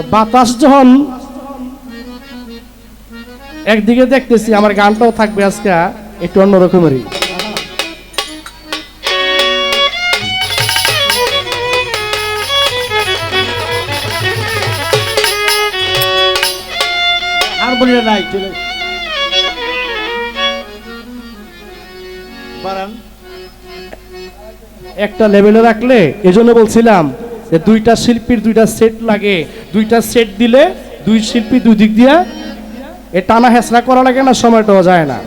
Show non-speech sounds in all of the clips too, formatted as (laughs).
তো বাতাস যখন একদিকে দেখতেছি আমার গানটাও থাকবে আজকে একটু অন্যরকমেরই। হারমোনিয়াম নাই চলে। বাড়ান। একটা লেভেলে রাখলে এজন্য বলছিলাম যে দুইটা শিল্পীর দুইটা সেট লাগে। দুইটা সেট দিলে দুই শিল্পী দুই দিক দিয়ে এ টানা হেসরা করা লাগে না সময়টাও যায় না।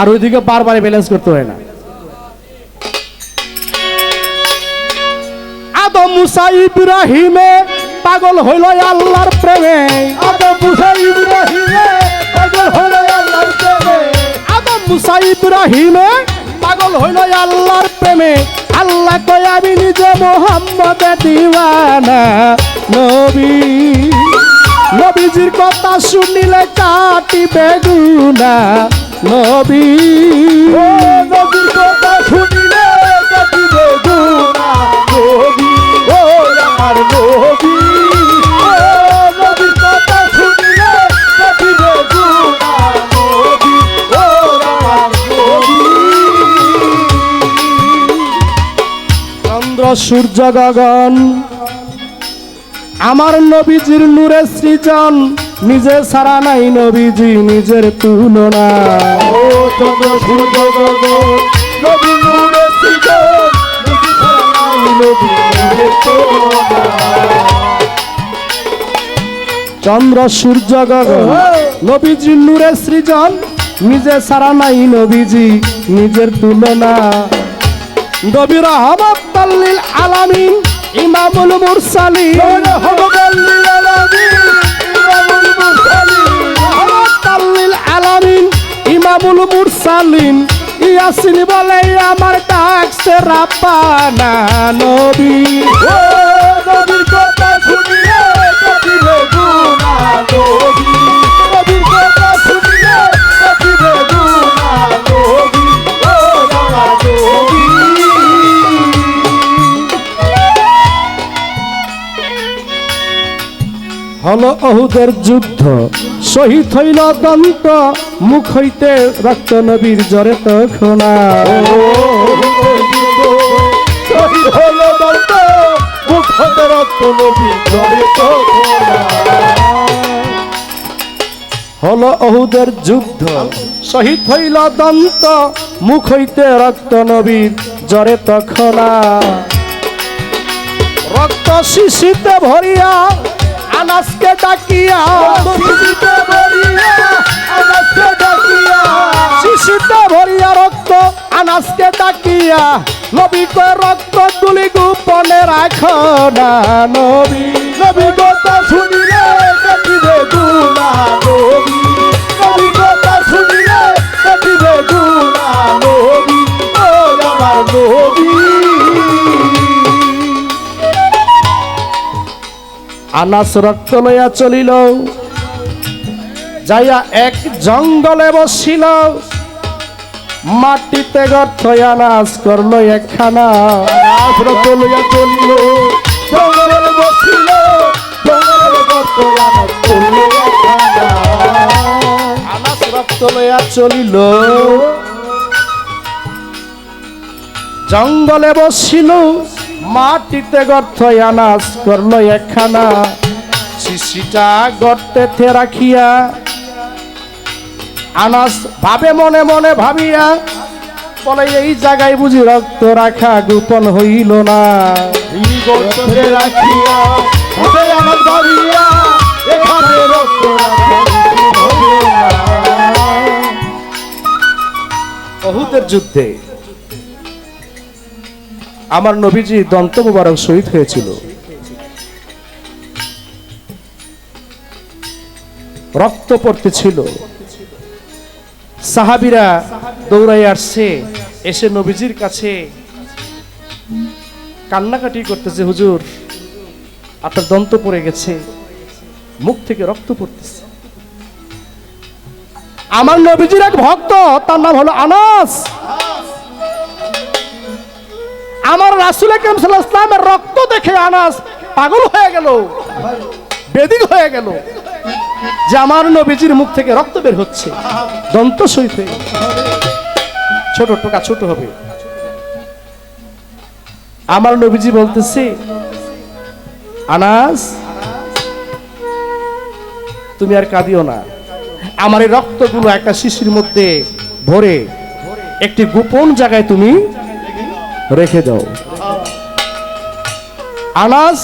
আর ওইদিকে বারবার ব্যালেন্স করতে হয় না। মুসা ইব্রাহিমে পাগল হইল আল্লাহর প্রেমে। আদম মুসা ইব্রাহিমে পাগল আল্লাহর প্রেমে। মুসা ইব্রাহিমে পাগল হইল আল্লাহর প্রেমে। আল্লাহ কয়, আমি নিজে মোহাম্মদ দিওয়ানা, নবী। নবীজির কথা শুনিলে কাটি বেগুনা নবী। নবীর কথা শুনিলে কাটি গুণা। সূর্য গগন আমার নবীজির নূরে সৃজন নিজে সারা নাই নবীজি নিজের তুলনা। চন্দ্র সূর্য গগন নবীজি নূরে সৃজন নিজে সারা নাই নবীজি নিজের তুলনা। নবী রহমত তাল্লিল আলামিন ইমামুল মুরসালিন রহমতুল্লিল আলামিন, ইমামুল মুরসালিন। রহমত তাল্লিল আলামিন ইমামুল মুরসালিন ইয়াসিন বলে আমার ডাকছে রাব্বানা নবী ও নবীর কথা শুনিলে কাটিবে গুণা নবী। হল অহুদের যুদ্ধ। শহীদ হইল দন্ত মুখ হইতে রক্ত নবীর জরে তখনা শহীদ হলো দন্ত, মুখ রক্ত অহুদের যুদ্ধ। শহীদ হইল দন্ত মুখ হইতে রক্ত নবীর জরে তখনা রক্ত শিশিতে ভরিয়া আনাসকে ডাকিয়া। শিশুতে ভরিয়া, আনাসকে ডাকিয়া। শিশুতে ভরিয়া রক্ত আনাসকে ডাকিয়া। নবী কয় রক্ত তুলি গোপনে রাখো না নবী। নবী। কথা শুনিলে আনাস রক্ত লইয়া চলিল। যাইয়া এক জঙ্গলে বসিল। মাটিতে গর্থ আনাস করল একখানা। নাচ রক্ত লইয়া চলিল। জঙ্গলে বসিল। জঙ্গলে গর্ত আনাজ করল আনাস রক্ত লইয়া চলিল। জঙ্গলে বসিল। মাটিতে গর্থ আনাস করল একখানা শিশিটা গর্তেতে রাখিয়া আনাস ভাবে মনে মনে ভাবিয়া বলে এই জায়গায় বুঝি রক্ত রাখা গোপন হইল না এই রাখিয়া হাতে আমার এখানে রক্ত রাখা না। বহুতের যুদ্ধে আমার নবীজি দন্ত মুবারক শহীদ হয়েছিল। রক্ত পড়তেছিল সাহাবিরা দৌড়াই আসছে, এসে নবীজির কাছে কান্নাকাটি করতেছে, হুজুর, আপনার দন্ত পড়ে গেছে, মুখ থেকে রক্ত পড়তেছে। আমার নবীজির এক ভক্ত, তার নাম হলো আনাস। আমার রাসুল আকরম আলাইহি রক্ত দেখে আনাস পাগল হয়ে গেল। বেদিক হয়ে গেল। যে আমার নবীজির মুখ থেকে রক্ত বের হচ্ছে। দন্ত সহিত হয়ে ছোট টোকা ছোট হবে। আমার নবীজি বলতেছে, আনাস, তুমি আর কাঁদিও না। আমার এই রক্তগুলো একটা শিশির মধ্যে ভরে একটি গোপন জায়গায় তুমি রেখে দাও। আনাস,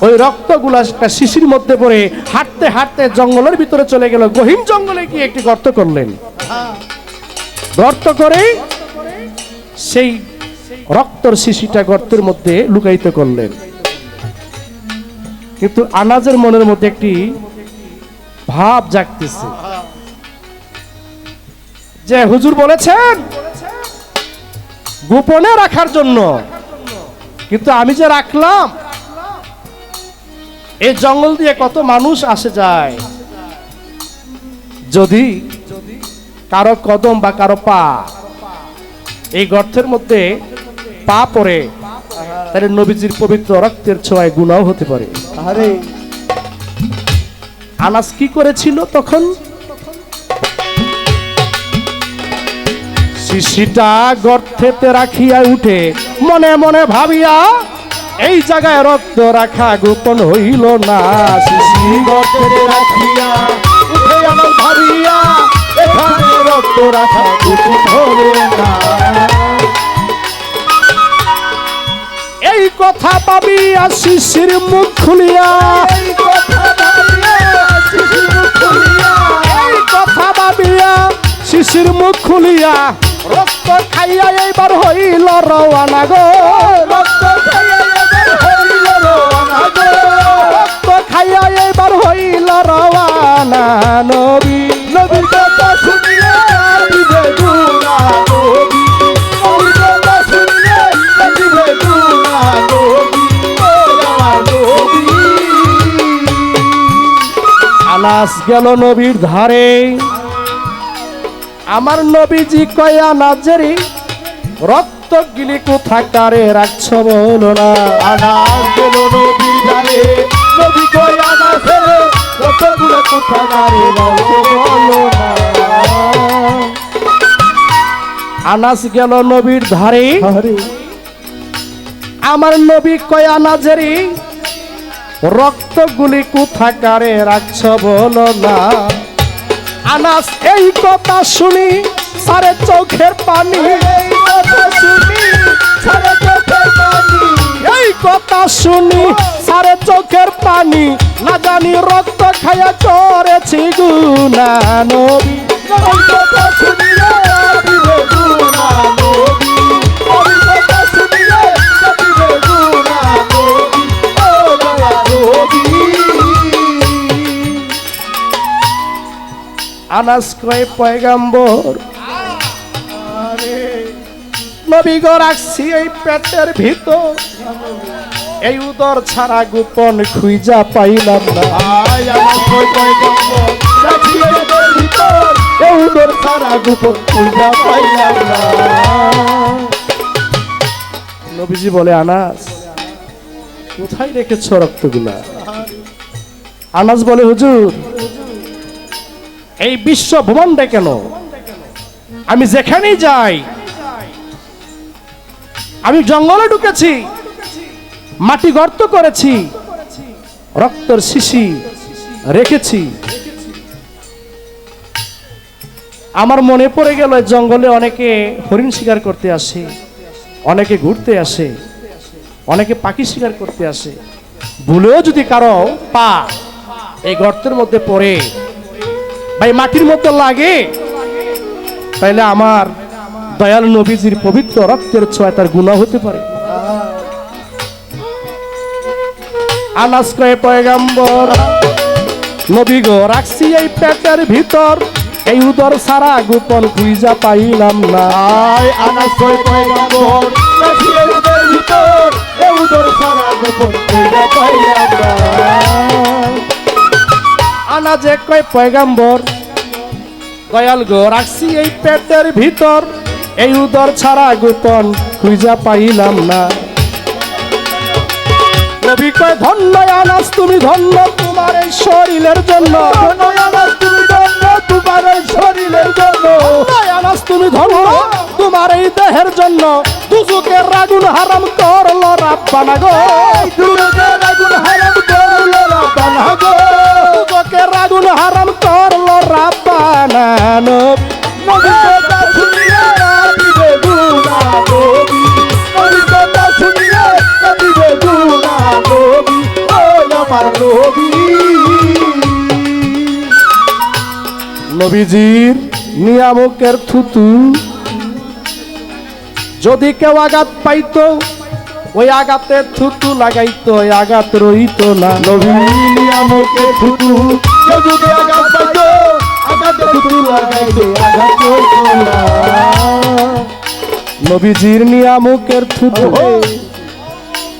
ওই রক্তগুলা শিশির মধ্যে পড়ে হাঁটতে হাঁটতে জঙ্গলের ভিতরে চলে গেল। গহীন জঙ্গলে গিয়ে একটি গর্ত করলেন। গর্ত করে সেই রক্তর শিশিটা গর্তের মধ্যে লুকায়িত করলেন। কিন্তু আনাজের মনের মধ্যে একটি ভাব জাগতেছে। যে হুজুর বলেছেন গোপনে রাখার জন্য। কিন্তু আমি যে রাখলাম এই জঙ্গল দিয়ে কত মানুষ আসে যায়। যদি কারও কদম বা কারও পা এই গর্তের মধ্যে পা পড়ে তাহলে নবীজির পবিত্র রক্তের ছোঁয়ায় গুণাও হতে পারে। আরে। আনাস কি করেছিল তখন? শিশিটা গর্তেতে রাখিয়া উঠে মনে মনে ভাবিয়া এই জায়গায় রক্ত রাখা গোপন হইল না। শিশি গর্তে রাখিয়া উঠে আমার ভাবিয়া এখানে রক্ত রাখা উচিত হবে না। এই কথা ভাবিয়া শিশির মুখ খুলিয়া এই কথা ভাবিয়া শিশির খুলিয়া এই শিশির মুখ খুলিয়া রক্ত খাইয়া এইবার হইল রওয়ানা গো। রক্ত খাইয়া এবার হইল রওনা গো। রক্ত খাইয়া এইবার হইল রওয়ানা নবী। নবীর কথা শুনিলে গেল নবীর ধারে। আমার নবীজি কয়া নাজেরি রক্ত গিলি কোথাকারে রাখছ বলো না। নবী বলো না। আনাস গেল নবীর ধারে। আমার নবী কয়া নাজেরি রক্ত গুলি কোথাকারে রাখছ বলো না। আনাস এই কথা শুনি সারে চোখের পানি। এই কথা শুনি সারা চোখের পানি। শুনি না জানি রক্ত খায়া করেছি গুনা নবী। নবীর কথা শুনিলে আনাস কয় পয়গাম্বর? আরে নবী গো রাখছি এই পেটের ভিতর। এই উদর ছাড়া গোপন খুঁজা পাইলাম না। এই উদর সারা গোপন পূজা পাইলাম না। নবীজি বলে আনাস কোথায় রেখেছ রক্তগুলা? আনাস বলে হুজুর এই বিশ্ব ভ্রমণটা কেন? আমি যেখানেই যাই, আমি জঙ্গলে ঢুকেছি, মাটি গর্ত করেছি, রক্তর শিশি রেখেছি। আমার মনে পড়ে গেল জঙ্গলে অনেকে হরিণ শিকার করতে আসে, অনেকে ঘুরতে আসে, অনেকে পাখি শিকার করতে আসে। ভুলেও যদি কারও পা এই গর্তের মধ্যে পড়ে এই মাটির মধ্যে লাগে। তাইলে আমার দয়াল নবীজির পবিত্র রক্তের ছোঁয়া তার গুণা হতে পারে। আনাস কয়ে পয়গাম্বর, নবী গো, রাখছি এই পেটের ভিতর। এই উদর সারা গোপন খুঁজা পাইলাম না। আনাস কই কই গঙ্গ রাখি এদের ভিতর। এই উদর সারা গোপন পূজা পাইলাম না। আনা যে কয় পয়গাম্বর? দয়াল গো রাখছি এই পেটের ভিতর। এই উদর ছাড়া গোপন খুঁজা পাইলাম না। নবী কয় ধন্য আনাস তুমি ধন্য তোমার এই শরীরের জন্য। নয়ানাস তুমি ধন্য তোমার এই শরীরের জন্য। আনাস তুমি ধন্য তোমার এই দেহের জন্য। দুজুকের রাগুন হারাম করল রাব্বানা গো। দুর্গের আগুন হারাম করল রাব্বানা গো। রাব্বানা নবীর কথা শুনিয়ে কাঁদিবে গুনা নবী নবীর কথা শুনিয়ে কাঁদিবে গুনা নবী ও আমার নবী। নবীজির নিয়ামকের থুতু। যদি কেউ আঘাত পাইতো, ওই আঘাতে থুতু লাগাইতো আঘাত রইত না। নবী নিয়ামকের থুতু। যদি আঘাত নবীজির নিয়ামকের থুতু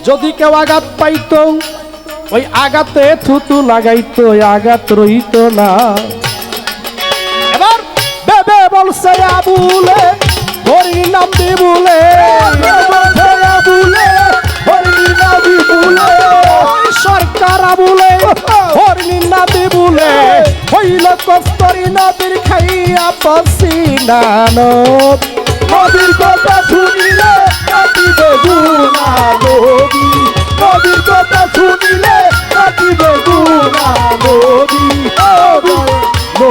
যদি কেউ আঘাত পাইতো ওই আঘাতে থুতু লাগাইত আঘাত রইত না। এবার বেবে বলছে আবুলে হরি নাম বিবুলে। বুলে হরি নবী বুলে সরকার আবুলে নাম বিবুলে হইল কস্তরি নবীর খাইয়া নবীর কথা শুনিলে কাটিবে গুনা নবী নবীর কথা শুনিলে কাটিবে গুনা নবী। ও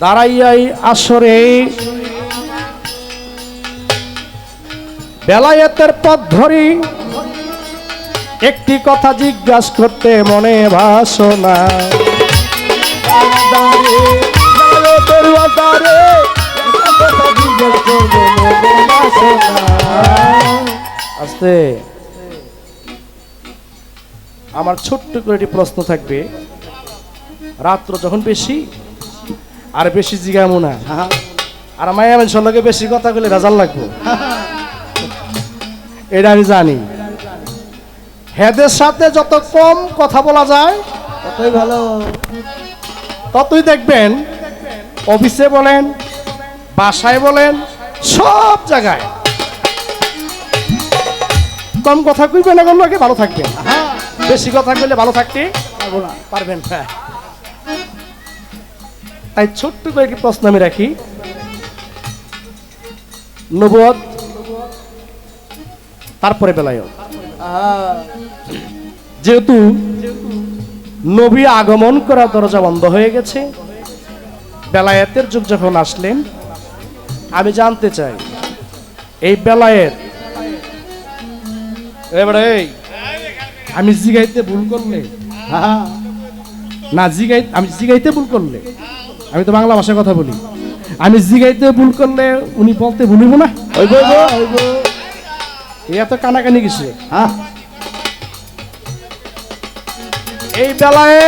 দাঁড়াইয়াই আসরে বেলায়েতের পথ ধরি একটি কথা জিজ্ঞাস করতে মনে ভাসনা আস্তে। আমার ছোট্ট করে একটি প্রশ্ন থাকবে। রাত্র যখন বেশি আর বেশি জিগামো না। আর মায়া মানুষের লগে বেশি কথা বলে রাজাল লাগবো। (laughs) এটা আমি জানি। হেদের সাথে যত কম কথা বলা যায় কতই ভালো। ততই দেখবেন অফিসে বলেন বাসায় বলেন সব জায়গায়। কম কথা কইবেন এখন লোকে ভালো থাকবেন। বেশি কথা কইলে ভালো থাকতে পারব না পারবেন হ্যাঁ তাই ছোট্ট করে একটি প্রশ্ন আমি রাখি। নবদ তারপরে বেলায়ত। যেহেতু নবী আগমন করার দরজা বন্ধ হয়ে গেছে, বেলায়েতের যুগ যখন আসলেন, আমি জানতে চাই, এই বেলায়েত এবারে আমি জিগাইতে ভুল করলে? না, জিগাই আমি জিগাইতে ভুল করলে? আমি তো বাংলা ভাষায় কথা বলি। আমি জিগাইতে ভুল করলে উনি বলতে ভুলিব না? এ এত কানাকানি কিছু হ্যাঁ? এই বেলায়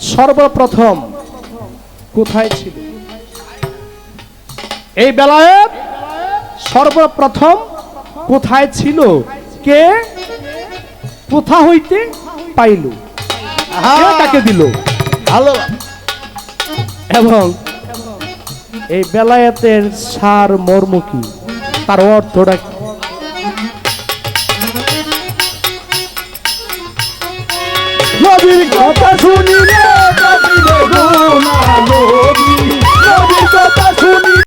সর্বপ্রথম কোথায় ছিল? এই বেলায় সর্বপ্রথম কোথায় ছিল? কে? কোথা হইতে পাইল? তাকে দিল? ভালো। এবং এই বেলায়েতের সার মর্ম কি? তার অর্থটা নবীর কথা শুনিলে নবীর কথা শুনিলে